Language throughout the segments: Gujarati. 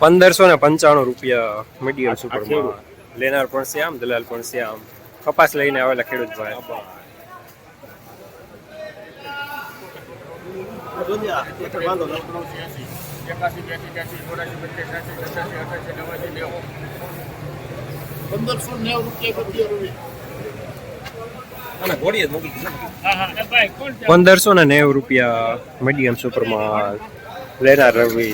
પંદરસો ને પંચાણું રૂપિયા મીડિયમ સુપર લેનાર પણ શ્યામ દલાલ પણ શ્યામ કપાસ લઈને આવેલા ખેડૂત ભાઈ. પંદરસો નેવું રૂપિયા પંદરસો ને નેવું રૂપિયા મીડિયમ સુપરમાં લેનાર રવિ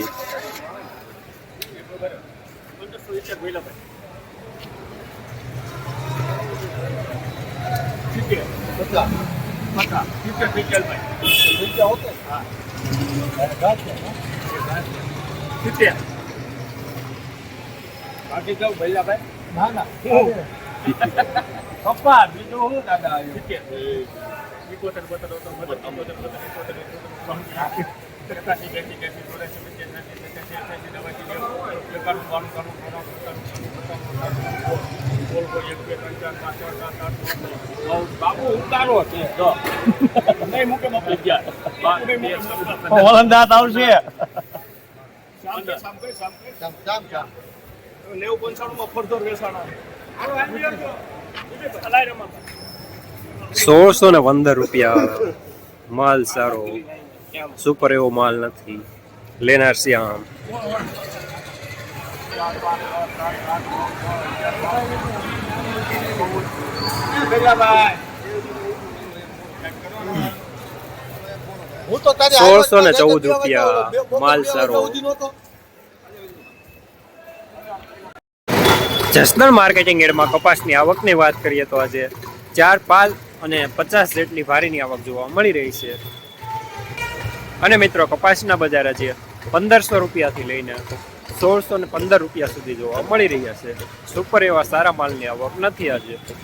ના ના પપ્પા બીજું શું દાદા બાબુ ઉતારો છે જો નહીં મૂકે બાપુ ગયા ઓલંદાત આવશે સાંભળે સાંભળે સાંભળે જામ જામ જામ નેવું પંચાણું માં ફરતો વેસાણા સોળસો ને પંદર રૂપિયા માલ સારો સુપર એવો માલ નથી. લેનાર શ્યામ સોળસો ને ચૌદ રૂપિયા, માલ સારો. જસનલ માર્કેટિંગ એડમાં કપાસની આવકની વાત કરીએ તો આજે ચાર પાલ અને પચાસ જેટલી ભારીની આવક જોવા મળી રહી છે. અને મિત્રો, કપાસના બજાર આજે પંદરસો રૂપિયાથી લઈને સોળસો ને પંદર રૂપિયા સુધી જોવા મળી રહ્યા છે. સુપર એવા સારા માલની આવક નથી આજે.